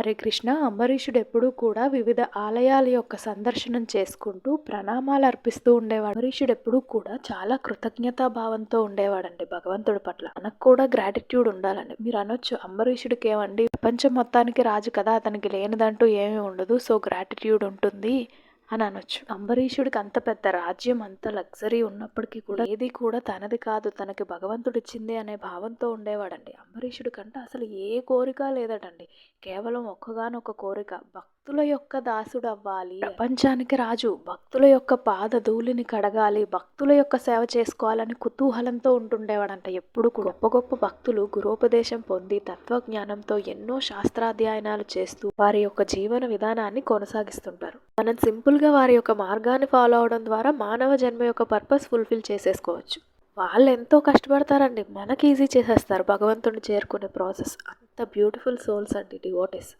హరే కృష్ణ అంబరీషుడు ఎప్పుడూ కూడా వివిధ ఆలయాల యొక్క సందర్శనం చేసుకుంటూ ప్రణామాలు అర్పిస్తూ ఉండేవాడు. అంబరీషుడు ఎప్పుడూ కూడా చాలా కృతజ్ఞతా భావంతో ఉండేవాడండి భగవంతుడి పట్ల. మనకు కూడా గ్రాటిట్యూడ్ ఉండాలండి. మీరు అనొచ్చు అంబరీషుడికి ఏమండి ప్రపంచం మొత్తానికి రాజు కదా అతనికి లేనిదంటూ ఏమీ ఉండదు. సో గ్రాటిట్యూడ్ ఉంటుంది అని అనొచ్చు. అంబరీషుడికి అంత పెద్ద రాజ్యం అంత లగ్జరీ ఉన్నప్పటికీ కూడా ఏది కూడా తనది కాదు. తనకి భగవంతుడు ఇచ్చింది అనే భావంతో ఉండేవాడండి. అంబరీషుడి కంటే అసలు ఏ కోరిక లేదటండి. కేవలం ఒక్కగానొక్క కోరిక. భక్తుల యొక్క దాసుడు అవ్వాలి ప్రపంచానికి రాజు. భక్తుల యొక్క పాద ధూళిని కడగాలి. భక్తుల యొక్క సేవ చేసుకోవాలని కుతూహలంతో ఉంటుండేవాడంట ఎప్పుడు కూడా. గొప్ప గొప్ప భక్తులు గురోపదేశం పొంది తత్వజ్ఞానంతో ఎన్నో శాస్త్రాధ్యయనాలు చేస్తూ వారి యొక్క జీవన విధానాన్ని కొనసాగిస్తుంటారు. మనం సింపుల్గా వారి యొక్క మార్గాన్ని ఫాలో అవడం ద్వారా మానవ జన్మ యొక్క పర్పస్ ఫుల్ఫిల్ చేసేసుకోవచ్చు. వాళ్ళు ఎంతో కష్టపడతారండి. మనకి ఈజీ చేసేస్తారు. భగవంతుడిని చేరుకునే ప్రాసెస్. అంత బ్యూటిఫుల్ సోల్స్ అండి డివోటెస్.